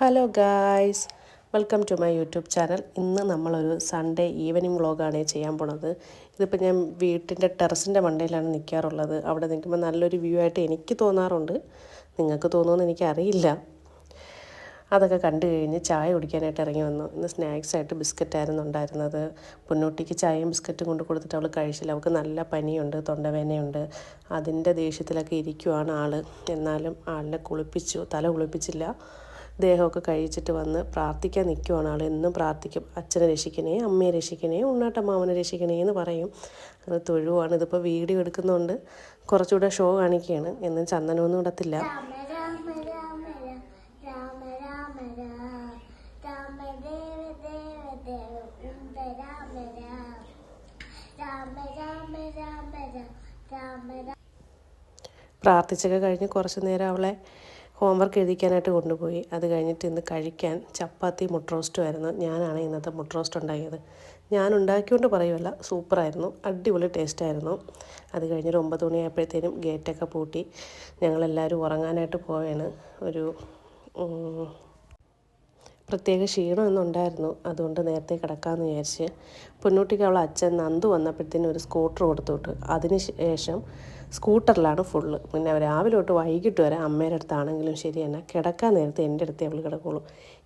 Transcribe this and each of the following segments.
Hello guys welcome to my YouTube channel ഇന്ന് നമ്മളൊരു Sunday evening വ്ളോഗാണ് ചെയ്യാൻ പോണത്. ഇതിപ്പോൾ ഞാൻ വീട്ടിന്റെ ടെറസിന്റെ മണ്ടയിലാണ് നിൽക്കാറുള്ളത് അവിടെ നിൽക്കുമ്പോൾ നല്ലൊരു വ്യൂ ആയിട്ട് എനിക്ക് തോന്നാറുണ്ട്. നിങ്ങൾക്ക് തോന്നുമെന്ന് എനിക്കറിയില്ല. അതൊക്കെ കണ്ടു കഴിഞ്ഞ് ചായ കുടിക്കാനായിട്ട് ഇറങ്ങി വന്നു. ഇന്ന് സ്നാക്സ് ആയിട്ട് ബിസ്ക്കറ്റായിരുന്നു ഉണ്ടായിരുന്നത്. പൊന്നൂട്ടിക്ക് ചായയും ബിസ്ക്കറ്റും കൊണ്ട് കൊടുത്തിട്ട് അവൾ കഴിച്ചില്ല. അവൾക്ക് നല്ല പനിയുണ്ട് തൊണ്ടവേദനയുണ്ട്. അതിന്റെ ദേഷ്യത്തിലൊക്കെ ഇരിക്കുവാണ് ആൾ എന്നാലും ആളിനെ കുളിപ്പിച്ചു. തല കുളിപ്പിച്ചില്ല. ദേഹമൊക്കെ കഴിച്ചിട്ട് വന്ന് പ്രാർത്ഥിക്കാൻ നിൽക്കുവാണ് ആൾ എന്നും പ്രാർത്ഥിക്കും. അച്ഛനെ രക്ഷിക്കണേ അമ്മയെ രക്ഷിക്കണേ ഉണ്ണാട്ടമ്മാവനെ രക്ഷിക്കണേ എന്ന് പറയും. അത് തൊഴുവാണ്. ഇതിപ്പോൾ വീഡിയോ എടുക്കുന്നതുകൊണ്ട് കുറച്ചുകൂടെ ഷോ കാണിക്കുകയാണ്. എന്നും ചന്ദനമൊന്നും ഇടത്തില്ല. പ്രാർത്ഥിച്ചൊക്കെ കഴിഞ്ഞ് കുറച്ച് നേരം അവളെ ഹോംവർക്ക് എഴുതിക്കാനായിട്ട് കൊണ്ടുപോയി. അത് കഴിഞ്ഞിട്ട് ഇന്ന് കഴിക്കാൻ ചപ്പാത്തി മുട്ട ആയിരുന്നു. ഞാനാണ് ഇന്നത്തെ മുട്ട റോസ്റ്റ് ഉണ്ടാക്കിയത്. ഞാൻ ഉണ്ടാക്കിക്കൊണ്ട് പറയുമല്ല സൂപ്പറായിരുന്നു. അടിപൊളി ടേസ്റ്റായിരുന്നു അത് കഴിഞ്ഞൊരു ഒമ്പത് മണിയായപ്പോഴത്തേനും ഗേറ്റൊക്കെ പൂട്ടി. ഞങ്ങളെല്ലാവരും ഉറങ്ങാനായിട്ട് പോവുകയാണ് ഒരു പ്രത്യേക ക്ഷീണമൊന്നും ഉണ്ടായിരുന്നു അതുകൊണ്ട് നേരത്തെ കിടക്കാമെന്ന് വിചാരിച്ച് പൊന്നൂട്ടിക്ക് അവളെ അച്ഛൻ നന്ദു വന്നപ്പോഴത്തേനും ഒരു സ്കൂട്ടർ കൊടുത്തു വിട്ടു അതിന് ശേഷം സ്കൂട്ടറിലാണ് ഫുള്ള് പിന്നെ രാവിലെ തൊട്ട് വൈകിട്ട് വരെ അമ്മയുടെ അടുത്താണെങ്കിലും ശരി തന്നെ കിടക്കാൻ നേരത്തെ എന്റെ അടുത്തേ അവൾ കിടക്കുള്ളൂ.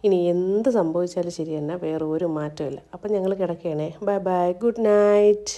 ഇനി എന്ത് സംഭവിച്ചാലും ശരി തന്നെ വേറെ ഒരു മാറ്റമില്ല അപ്പം ഞങ്ങൾ കിടക്കുകയാണേ ബൈ ബൈ ഗുഡ് നൈറ്റ്